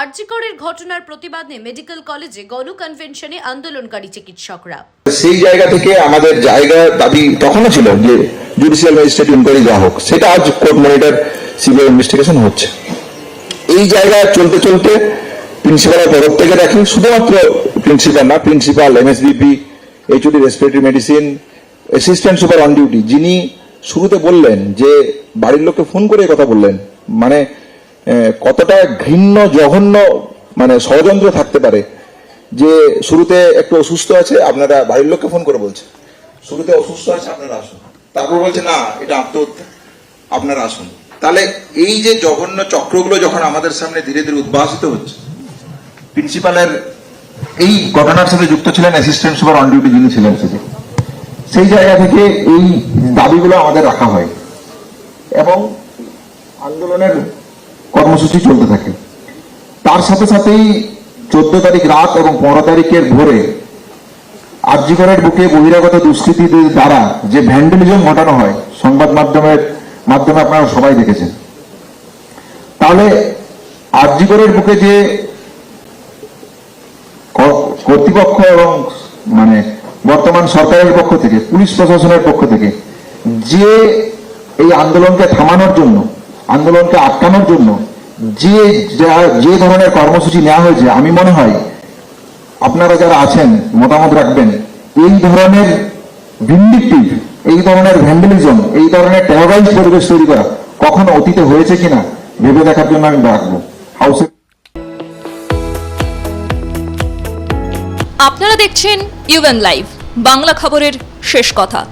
আরজিকরের ঘটনার প্রতিবাদে মেডিকেল কলেজে গণ কনভেনশনে আন্দোলনকারী চিকিৎসকরা। সেই জায়গা থেকে আমাদের জায়গা দাবি তখনও ছিল যে জুডিশিয়াল ম্যাজিস্ট্রেট ইনকোয়ারি যা হোক, সেটা আজ কোর্ট মনিটর সিবিআই ইনভেস্টিগেশন হচ্ছে। এই জায়গা চলতে চলতে প্রিন্সিপালের থেকে রাখি শুধুমাত্র প্রিন্সিপাল না principal MSVP HOD respiratory medicine assistant super on duty যিনি শুরুতে বললেন যে বাড়ির লোককে ফোন করে কথা বললেন মানে কতটা ঘৃণ্য, জঘন্য মানে ষড়যন্ত্র থাকতে পারে যে শুরুতে একটু অসুস্থ আছে, আপনারা বাড়ির লোককে ফোন করে বলছে শুরুতে অসুস্থ আছে, আপনারা আসুন। তারপর বলছে, না, এটা আত্মহত্যা। আপনারা আসুন। তাহলে এই যে জঘন্য চক্রগুলো যখন আমাদের সামনে ধীরে ধীরে উদ্ভাসিত হচ্ছে, প্রিন্সিপালের এই ঘটনার সাথে যুক্ত ছিলেন অ্যাসিস্ট্যান্ট সুপার অন ডিউটি যিনি ছিলেন সেটি। সেই জায়গা থেকে এই দাবিগুলো আমাদের রাখা হয়। এবং আন্দোলনের কর্মসূচি চলতে থাকে। তার সাথে সাথেই চোদ্দ তারিখ রাত এবং পনেরো তারিখের ভোরে আরজিকরের বুকে বহিরাগত দুষ্কৃতীদের দ্বারা যে ভ্যান্ডালিজম ঘটানো হয়, সংবাদ মাধ্যমের মাধ্যমে আপনারা সবাই দেখেছেন। তাহলে আরজিকরের বুকে যে কর্তৃপক্ষ এবং মানে বর্তমান সরকারের পক্ষ থেকে, পুলিশ প্রশাসনের পক্ষ থেকে যে এই আন্দোলনকে থামানোর জন্য আন্দোলনকে আটকানোর জন্য যে যা- ধরনের কর্মসূচি নেওয়া হয়েছে, আমি মনে হয় আপনারা যারা আছেন, মতামত রাখবেন, এই ধরনের ভিন্ডিকটিভ এই ধরনের ভ্যান্ডালিজম এই ধরনের টেরোরাইজ পরিবেশ তৈরি করা কখনো অতীতে হয়েছে কিনা, ভেবে দেখার জন্য আমি রাখব। হাউসে আপনারা দেখছেন ইউএন লাইভ বাংলা খবরের শেষ কথা।